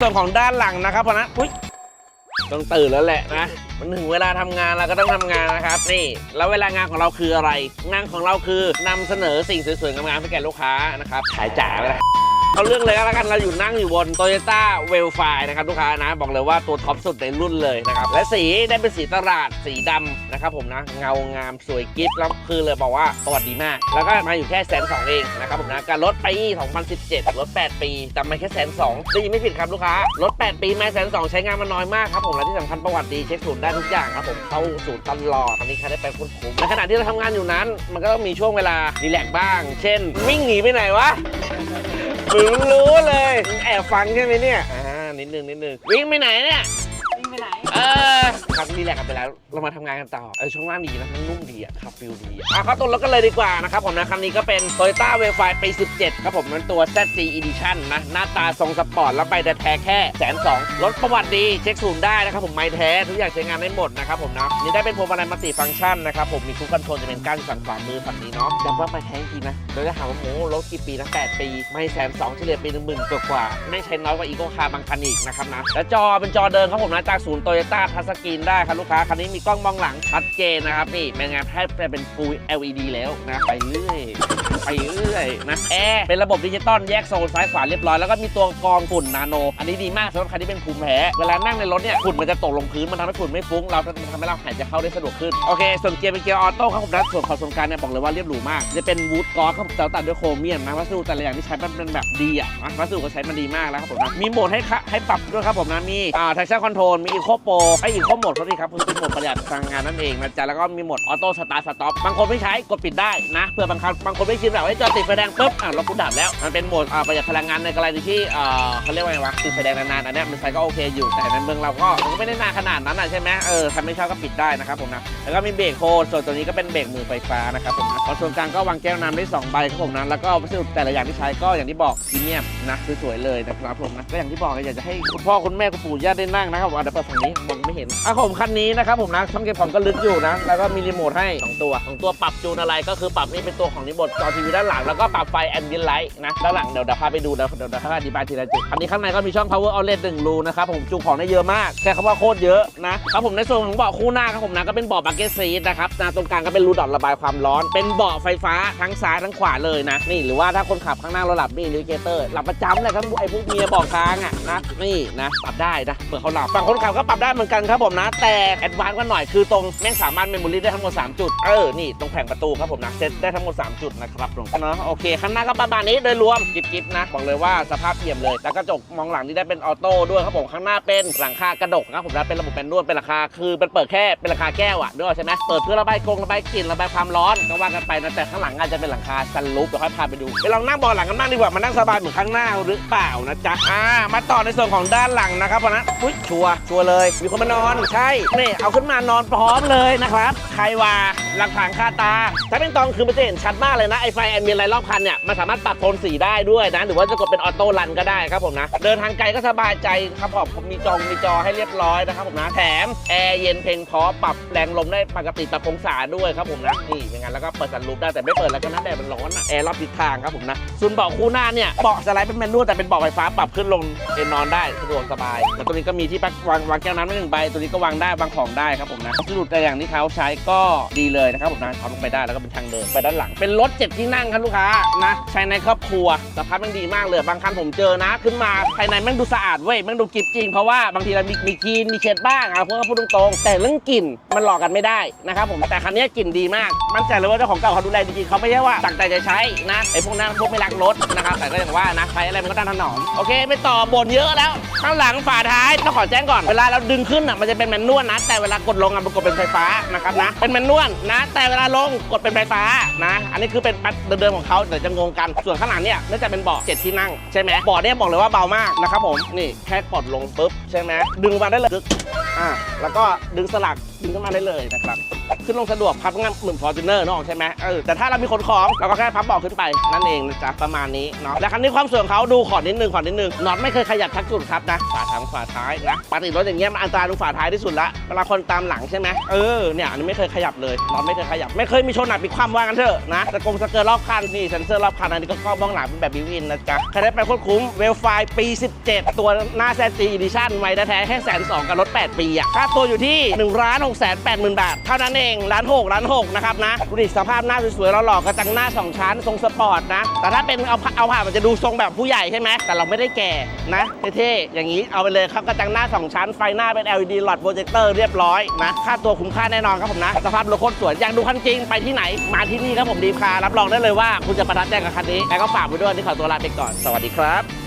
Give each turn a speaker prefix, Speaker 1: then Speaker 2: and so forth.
Speaker 1: ส่วนของด้านหลังนะครับพนะอุ้ยต้องตื่นแล้วแหละนะ มันถึงเวลาทำงานเราก็ต้องทำงานนะครับ นี่ แล้วเวลางานของเราคืออะไร งานของเราคือนำเสนอสิ่งสวยๆงามๆให้แก่ลูกค้านะครับ ขายจ๋าเลย เอาเรื่องเลยก็แล้วกันเราอยู่นั่งอยู่บน Toyota w e l f i นะครับลูกค้านะบอกเลยว่าตัวท็อปสุดในรุ่นเลยนะครับและสีได้เป็นสีตลาดสีดำนะครับผมนะเงางามสวยกิ๊บแล้วคือเลยบอกว่าประวัติดีมาก แล้วก็มาอยู่แค่แสนสองเองนะครับผมนะการรถปี2017รถ8ปีจำมาแค่แสนสองได้ยินไม่ผิดครับลูกค้ารถ8ปีมาแสนสองใช้งานมาน้อยมากครับผมและที่สำคัญประวัติดีเช็คศูนย์ได้ทุกอย่างครับผมเข้าศูนย์ตลอดอันนี้ครได้ไปคุ้นคุ้มในขณะที่เราทำงานอยู่นั้น มันก็ต้องมีช่วงเวลารีแลกบ้าง เช่น วิ่งหนีไปไหนวะ มึงรู้เลยมึงแอบฟังใช่ไหมเนี่ย อ่า นิดนึงนิดนึงวิ่งไปไหนเนี่ย
Speaker 2: ไปไหน
Speaker 1: เออขับรีแลกซ์กันไปแล้ว เรามาทำงานกันต่อ เออช่วงล่างดีนะมันนุ่มดีอะขับฟิลดีอะอะเข้าตัวรถกันเลยดีกว่านะครับผมนะคันนี้ก็เป็น Toyota w e l f i ปี 17 ครับผมมันตัว ZG Edition นะ หน้าตาทรงสปอร์ต แล้วไปแต่แท้แค่แสนสองรถประวัติดี เช็คศูนย์ได้นะครับผมไม่แท้ ทุกอย่างใช้งานได้หมดนะครับผมนะนี่ได้เป็นพวงมาลัยมัลติฟังก์ชันนะครับผมมีคุกคอนโทรลจะเป็นก้านฝั่งขวามือฝั่งนี้เนาะย้ำว่าไม่แท้จริงนะเราจะหาว่าโอ้โหรถกี่ปีนะ8ปี ไม่แสนสองเฉลี่ยปีหนึ่งหมื่นกว่าๆไม่ใช้น้อยกว่าอีโคคาร์บางคันอีกนะครับนะและจอเป็นจอเดินครับผมนะจากศูนย์โตโยต้าทัสกรีนได้ครับลูกค้า คันนี้มีกล้องมองหลังชัดเจนนะครับนี่เป็นไงแทบจะเป็น Full LED แล้วนะ ไปเรื่อยไปเรื่อยนะแอร์เป็นระบบดิจิตอลแยกโซนซ้ายขวาเรียบร้อย แล้วก็มีตัวกรองฝุ่นนาโน อันนี้ดีมากสำหรับใครที่เป็นภูมิแพ้เวลานั่งในรถเนี่ยฝุ่นมันจะตกลงพื้นมันทำให้ฝุ่นไม่ฟุ้งเราจะทำให้เราหายใจเข้าได้สะดวกขึ้นโอเค ส่วนเกียร์เป็นเกียร์ออโต้ครับผมนะส่วนคอนโซลการเนี่ยบอกเลยว่าเรียบหรูมาก จะเป็นวูดกอร์ครับผมแต่ว่าตัดด้วยโครเมียมนะวัสดุแต่ละอย่างที่ใช้มันเป็นแบบดีอะวัสดุก็ใช้มันดีมากแล้วครับผมนะมีโหมดให้ให้ปรับด้วยครับผมนะมีอ่า traction control มีอีโคโปรไอ eco mode เขาดีครับคือเป็นโหมดประหยัดพลังงานนั่นเองนะจ๊ะแล้วก็มีโหมดออโต้สตาร์ทสต็อปบางคนไม่ใช้กดปิดได้นะเพื่อบางครั้งบางคนไม่ชินแบบไอ้จอติดไฟแดงปุ๊บอะเราปุ่นดับแล้ว มันเป็นโหมดประหยัดพลังงานในกรณีที่อ่าเขาเรียกว่าไงวะติดไฟแดงนานๆอันนี้มันใช้ก็โอเคอยู่แต่ในเมืองเราก็มันก็ไม่ได้นานขนาดนั้นอะใช่ไหมเออใครไม่ชอบก็ปิดได้นะครับผมนะแล้วก็มีเบรกโฮส่วนตัวนี้ก็เป็นเบรกมือไฟฟ้านะครับผมนะคอนโซลกลางก็วางแก้วน้ำได้สองใบครับผมนะแล้วก็วัสดุแต่ละอย่างที่ใช้ก็อย่างที่บอกพรีเมียมนะสวยๆเลยนะครับผมนะก็อย่างที่บอกอยากจะให้คุณพ่อคุณแม่คุณปู่ย่าได้นั่งนะครับผมอะเปิดฝั่งนี้มองไม่เห็นอะผมคันนี้นะครับผมนะช่องเก็บของก็ลึกอยู่นะแล้วก็มีรีโมทให้สองตัวสองตัวปรับจูนอะไรก็คือปรับนี่เป็นตัวของรีโมทจอทีวีด้านหลังแล้วก็ปรับไฟแอมเบียนไลท์นะด้านหลังเดี๋ยวเดี๋ยวพาไปดูเดี๋ยวเดี๋ยวพาอธิบายทีละจุดอันนี้ข้างในก็มีช่อง power outlet หนึ่งรูนะครับผมจุของได้เยอะมากแค่คำว่าโคตรเยอะนะครับผมในส่วนของเบาะคู่หน้าครับผมนะก็เป็นเบาะบักเก็ตซีทนะครับนะตรงกลางก็เป็นรูดอดระบายความร้อน เป็นเบาะไฟฟ้าทั้งซ้ายทั้งขวาเลยนะ นี่หรือว่าถ้าคนขับข้างหน้าเราหลับนี่อินดิเคเตอร์หลับประจำเลยครับไอ้พวกเมียบอกทางอะนะนี่นะปรับได้นะเผื่อเขาหลับฝั่งคนขับก็ปรับได้เหมือนกันครับผมนะ แต่แอดวานซ์กว่าหน่อยคือตรงแม่งสามารถเมมโมรี่ได้ทั้งหมด3จุดเออนี่ตรงแผงประตูครับผมนะเซตได้ทั้งหมด3จุดนะครับตรงเนาะโอเคข้างหน้าก็ประมาณนี้โดยรวมกิบๆนะบอกเลยว่าสภาพเอี่ยมเลยแล้วกระจกมองหลังนี่ได้เป็นออโต้ด้วยครับผมข้างหน้าเป็นหลังคากระดกนะครับผมนะเป็นระบบแมนนวลเป็นราคาคือเป็นเปิดแค่เป็นราคาแก้วอะด้วยใช่ไหมเปิดเพื่อระบายกรงระบายกลิ่นระบายความร้อนก็ว่ากันไปนะแต่ข้างหลังอาจจะเป็นหลังคาซันรูฟเดี๋ยวค่อยพาไปดูไปลองนั่งเบาะหลังกันบ้างดีกว่ามานั่งสบายเหมือนข้างหน้าหรือเปล่านะจ๊ะอ่ามาต่อในส่วนของด้านหลังนะครับเพราะนะอุ้ยชัวร์ชัวร์เลยมีคนมานอนใช่นี่เอาขึ้นมานอนพร้อมเลยนะครับใครว่าหลักฐานคาตา ถ้าเป็นตอนคือมันจะเห็นชัดมากเลยนะไอไฟแอมเบียนไลท์รอบคันเนี่ยมันสามารถปรับโทนสีได้ด้วยนะ หรือว่าจะกดเป็นออโต้รันก็ได้ครับผมนะ เดินทางไกลก็สบายใจครับผมมีจองมีจอให้เรียบร้อยนะครับผมนะแถมแอร์เย็นเพลงพราะปรับแรงลมได้ปกติปรับองศาด้วยครับผมนะนี่อย่างนั้นแล้วก็เปิดสันรูปได้แต่ไม่เปิดแล้วก็นะแดดมันร้อนอะแอร์รอบทิศทางครับผมนะส่วนเบาะคู่หน้าเนี่ยเบาะสไลด์เป็นแมนนวลแต่เป็นเบาะไฟฟ้าปรับขึ้นลงเอนนอนได้สะดวกสบายแล้วตัวนี้ก็มีที่พักวางวางแก้วน้ำได้หนึ่งใบตัวนี้ก็วางได้วางของได้ครับผมนะวัสดุแต่อย่างที่เขาใช้ก็ดีเลยนะครับผมนะเอาลงไปได้แล้วก็เป็นทางเดินไปด้านหลัง เป็นรถเจ็ดที่นั่งครับลูกค้านะใช้ในครอบครัวสภาพแมันดีมากเลยบางคันผมเจอนะ ขึ้นมาภายในแม่งดูสะอาดเว้ยแม่งดูกิบจริงเพราะว่าบางทีเรามีมีคีนมีเช็ดบ้างเอาพวกเขาพูดตรงๆแต่เรื่องกลิ่นมันหลอกกันไม่ได้นะครับผมแต่คันนี้กลิ่นดีมาก มั่นใจเลยว่าเจ้าของเก่าเขาดูแลจริงๆเขาไม่ใช่ว่าตั้งใจจะใช้นะไอ้พวกนั้นพวกไม่รักรถนะครับแต่ก็อย่างว่านะใช้อะไรมันก็ต้องถนอมโอเคไปต่อบนเยอะแล้วข้างหลังฝาท้ายต้องขอแจ้งก่อนเวลาเราดึงขึ้นอะมันจะเป็นแมนนวลนะ แต่เวลากดลงอะมันกดเป็นไฟฟ้านะครับนะเป็นแมนนวลนะ แต่เวลาลงกดเป็นไฟฟ้านะ อันนี้คือเป็นปัดเดิมๆของเขาเดี๋ยวจะงงกันส่วนข้างหลังเนี่ยน่าจะเป็นเบาะเจ็ดที่นั่งใช่ไหมเบาะเนี่ยบอกเลยว่าเบามากนะครับผมนี่แค่กดลงปุ๊บใช่ไหมดึงมาได้เลยอ่า แล้วก็ดึงสลักดึงขึ้นมาได้เลยนะครับ ขึ้นลงสะดวกพับง่ายเหมือนฟอร์จูเนอร์นอกใช่ไหมเออแต่ถ้าเรามีขนของเราก็แค่พับเบาะขึ้นไปนั่นเองนะจ๊ะประมาณนี้เนาะและคันนี้ความสวยของเขาดูขอนิดนึงขอนิดนึงน็อตไม่เคยขยับทักจุดครับนะฝาทางฝาท้ายนะปกติรถอย่างเงี้ยมันอันตรายตรงฝาท้ายที่สุดละเวลาคนตามหลังใช่ไหมเออเนี่ยอันนี้ไม่เคยขยับเลยน็อตไม่เคยขยับ ไม่เคยมีชนหนักปีคว่ำว่ากันเถอะนะสกงสเกอร์รอบคันนี่เซนเซอร์รอบคันอันนี้ก็ครอบบ้องหลังเป็นแบบบิวอินนะจ๊ะใครได้ไปโคตรคุ้มเวลไฟปี 17 ตัวหน้าแซจีอีดิชั่นไว้แท้แค่แสนสองกับรถ8ปีอะค่าตัวอยู่ที่1ล้าน6แสน8หมื่นบาท เท่านั้นเองล้านหกล้านหกนะครับนะดูดิสภาพหน้าสวยๆหล่อๆกระจังหน้า 2 ชั้นทรงสปอร์ตนะ แต่ถ้าเป็นเอาผ้าเอาผ่ามันจะดูทรงแบบผู้ใหญ่ใช่ไหมแต่เราไม่ได้แก่นะเท่ๆอย่างนี้เอาไปเลยครับกระจังหน้า 2 ชั้นไฟหน้าเป็น LED หลอดโปรเจคเตอร์เรียบร้อยนะค่าตัวคุ้มค่าแน่นอนครับผมนะ สภาพรถโคตรสวยอยากดูคันจริงไปที่ไหน มาที่นี่ครับผมดีคารับรองได้เลยว่าคุณจะประทับใจกับคันนี้แล้วก็ฝากไว้ด้วยที่ขอตัวลาไปก่อนสวัสดีครับ